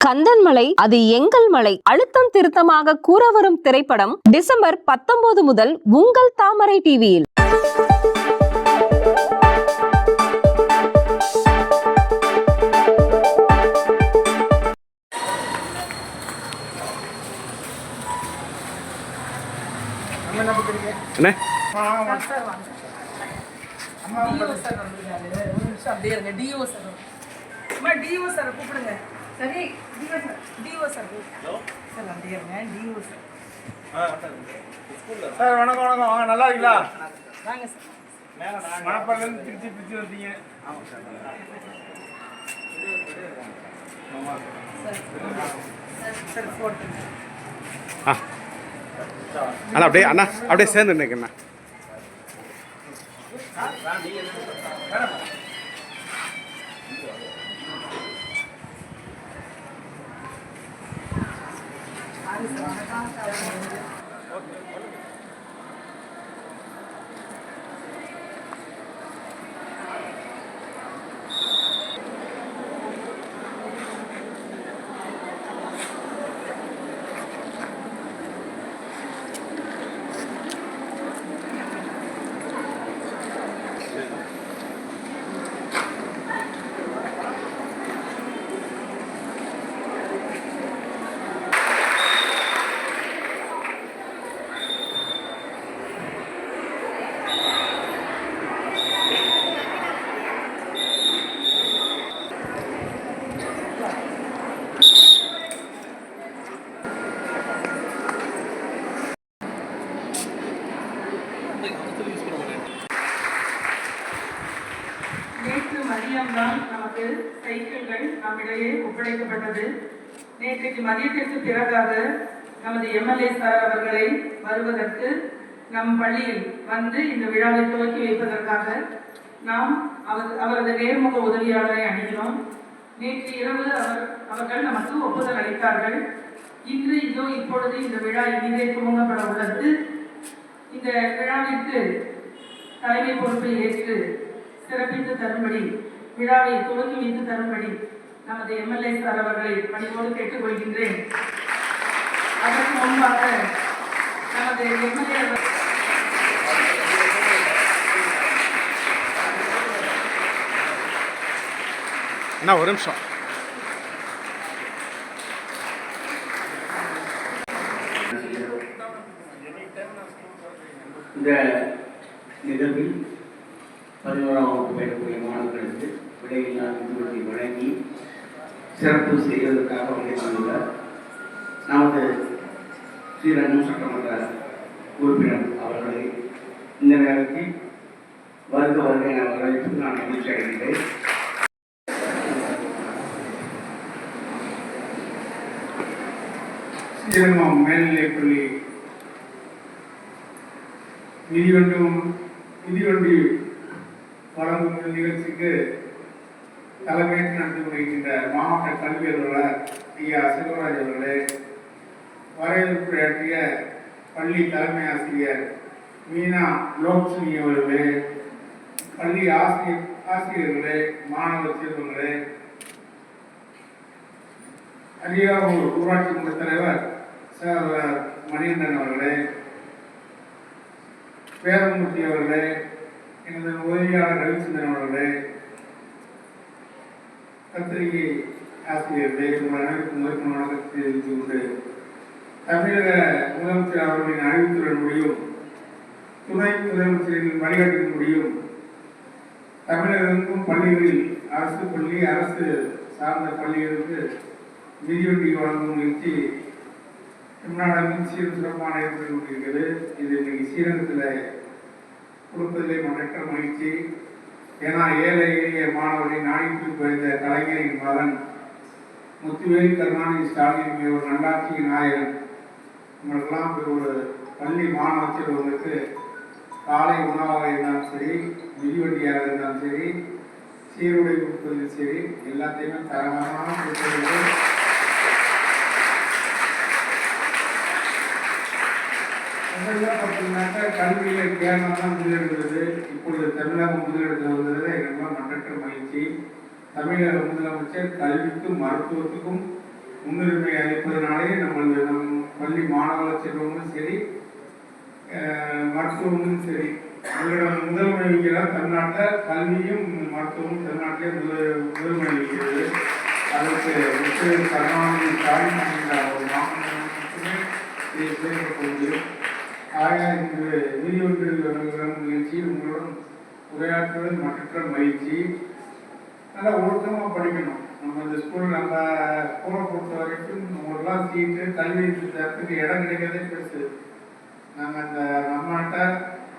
கந்தன் மலை அது எங்கள் மலை அழுத்தம் திருத்தமாக கூற வரும் திரைப்படம் டிசம்பர் பத்தொன்பது முதல் உங்கள் தாமரை டிவியில் என்ன டிஓ சார் வந்திருக்காரு ஒரு நிமிஷம் அப்படியே இருங்க டிஓ சார் அம்மா டிஓ சார் கூப்பிடுங்க சரி DO sir DO sir sir இருங்க டிஓ சார் சார் வணக்கம் வணக்கம். வாங்க நல்லா இருக்கீங்களா? வாங்க சார். மணப்பாறையிலேருந்து திருச்சி திருச்சி வந்தீங்க. சார். போட்டு ஆ. அண்ணா அப்படியே அண்ணா அப்படியே சேர்ந்து நிற்கண்ணா நேற்று 刚。மதியம்தான் நமக்கு சைக்கிள்கள் நம்மிடையே ஒப்படைக்கப்பட்டது. நேற்றைக்கு மதியத்திற்கு பிறகாக நமது எம்எல்ஏ சார் அவர்களை வருவதற்கு நம் பள்ளியில் வந்து இந்த விழாவை துவக்கி வைப்பதற்காக நாம் அவர் அவரது நேர்முக உதவியாளரை அணுகினோம். நேற்று இரவு அவர் அவர்கள் நமக்கு ஒப்புதல் அளித்தார்கள். இன்று இதோ இப்பொழுது இந்த விழா இனிதே துவங்கப்பட உள்ளது. இந்த விழாவிற்கு தலைமை பொறுப்பை ஏற்று சிறப்பித்து தரும்படி விழாவை துவக்கி வைத்து தரும்படி நமது எம்எல்ஏ சார் அவர்களை பணிவோடு கேட்டுக்கொள்கின்றேன். அதற்கு முன்பாக நமது எம்எல்ஏ அண்ணா ஒரு நிமிஷம். இந்த நிகழ்வில் பதினோராம் வகுப்பு பயிலக்கூடிய மாணவர்களுக்கு சிறப்பு செய்வதற்காக வந்திருந்துள்ள நமது ஸ்ரீரங்கம் சட்டமன்ற உறுப்பினர் அவர்களை இந்த நேரத்தில் வருக வருகை நான் வரவேற்று நான் மகிழ்ச்சி அடைகிறேன். ஸ்ரீரங்கம் மேல்நிலைப்பள்ளி மிதிவண்டும் மிதிவண்டி வழங்கும் நிகழ்ச்சிக்கு தலைமையேற்று நடத்தி வருகின்ற மாவட்ட கல்வி அலுவலர் ஐயா செல்வராஜ் அவர்களே வரவேற்புரையாற்றிய பள்ளி தலைமை ஆசிரியர் மீனா லோக்ஸ்ரீ அவர்களே பள்ளி ஆசிரியர் ஆசிரியர்களே மாணவ செல்வங்களே அரியாவூர் ஊராட்சி மன்ற தலைவர் சார் மணிகண்டன் அவர்களே பேரமூர்த்தி அவர்களே எனது உதவியாளர் ரவிச்சந்திரன் அவர்களே பத்திரிகை ஆசிரியர் உங்கள் அனைவருக்கும் முதற்கும் வணக்கத்தை தெரிவித்துக் கொண்டு தமிழக முதலமைச்சர் அவர்களின் அறிவித்துடன் முடியும் துணை முதலமைச்சரின் வழிகாட்டின் முடியும் தமிழகமெங்கும் பள்ளிகளில் அரசு பள்ளி அரசு சார்ந்த பள்ளிகளுக்கு மிதிவண்டி வழங்கும் நிகழ்ச்சி தமிழ்நாடு சீரும் சிறப்பான ஏற்பட்டு கொண்டிருக்கிறது. இது இன்னைக்கு சீரகத்தில் கொடுப்பதிலே மற்ற மகிழ்ச்சி ஏன்னா ஏழை எளிய மாணவர்களை நாடிட்டு குறைந்த கலைஞரின் மகன் முத்துவேல் கருணாநிதி ஸ்டாலின் ஒரு நல்லாட்சி நாயகன். நம்மளுக்கெல்லாம் ஒரு பள்ளி மாணவ செல்வங்களுக்கு காலை உணவாக இருந்தாலும் சரி மிதிவண்டியாக இருந்தாலும் சரி சீருடை கொடுப்பதிலும் சரி எல்லாத்தையுமே தரமான கொடுப்பதில் பார்த்தீங்கன்னாக்கா கல்வியில் கேரளா தான் இப்பொழுது தமிழகம் முதலெடுத்து வருகிறது எனக்கு மன்றற்ற மகிழ்ச்சி தமிழக முதலமைச்சர் கல்விக்கும் மருத்துவத்துக்கும் பள்ளி மாணவ செல்வங்களும் சரி மருத்துவமும் சரி. உங்களோட முதன்மை வைக்கிறார் தமிழ்நாட்டில் கல்வியும் மருத்துவமும் தமிழ்நாட்டிலே முதல் முதன்மை வைக்கிறது அதற்கு முக்கிய கருணாநிதி ஸ்டாலின் என்ற ஒரு மாநிலம் மட்டுமே இதை செயல்படுவது ஆக இன்று வீடியோக்கள் வழங்குகிற நிகழ்ச்சியில் உங்களுடன் உரையாற்றுவது மற்ற மகிழ்ச்சி நல்லா ஒழுக்கமாக படிக்கணும். நம்ம இந்த ஸ்கூல் நம்ம ஸ்கூலை பொறுத்த வரைக்கும் நம்மளுக்கெல்லாம் சீட்டு கல்வி தரத்துக்கு இடம் கிடைக்கிறதே பெருசு. நாங்கள் அந்த நம்மகிட்ட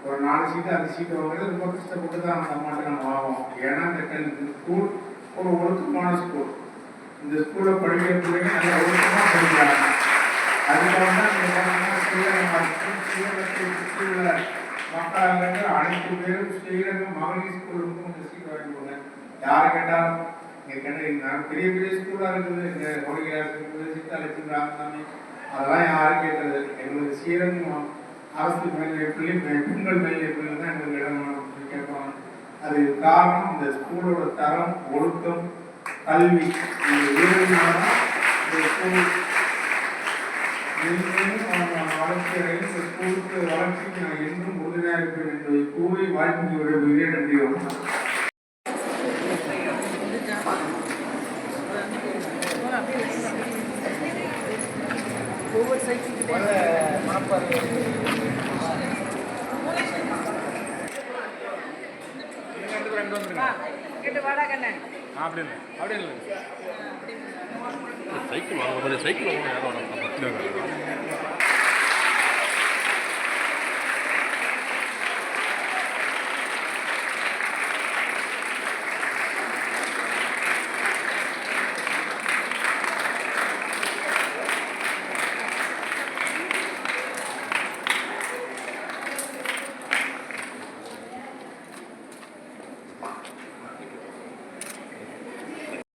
ஒரு நாலு சீட்டு அஞ்சு சீட்டு வாங்குறது ரொம்ப கஷ்டப்பட்டு தான் அந்த அம்மாட்ட நம்ம வாங்குவோம். ஏன்னா இந்த ஸ்கூல் ஒரு ஒழுக்கமான ஸ்கூல் இந்த ஸ்கூலில் படிக்கிற பிள்ளைங்க நல்லா ஒழுக்கமாக படிக்கிறாங்க. அதுக்காக தான் நீங்கள் ஸ்ரீரங்கம் ஸ்ரீரங்கத்தை சுற்றியுள்ள மக்களாக அனைத்து பேரும் ஸ்ரீரங்கம் மகளிர் ஸ்கூலுக்கும் இந்த சீட் வாங்கிக்கோங்க யாரை கேட்டாலும் இங்கே கேட்டீங்கன்னா பெரிய பெரிய ஸ்கூலாக இருக்குது இந்த கொடிகாசு இருக்குது சித்தாலட்சுமி ராமசாமி அதெல்லாம் யாரும் கேட்டது எங்களுக்கு ஸ்ரீரங்கம் அரசு மேல்நிலைப் பள்ளி பெண்கள் மேல்நிலைப் தான் எங்களுக்கு இடம் வேணும் கேட்பாங்க அது காரணம் இந்த ஸ்கூலோட தரம் ஒழுக்கம் கல்வி இந்த ஸ்கூல் மேலும் வளர்ச்சி அடையும் இந்த ஸ்கூலுக்கு வளர்ச்சிக்கு நான் என்றும் உறுதுணையாக இருப்பேன் என்பதை கூறி வாய்ப்பு விடைபெறுகிறேன் நன்றி வணக்கம். அப்படி இல்லை அப்படி இல்லை சைக்கிள் வாங்க சைக்கிள் வாங்க யாரும்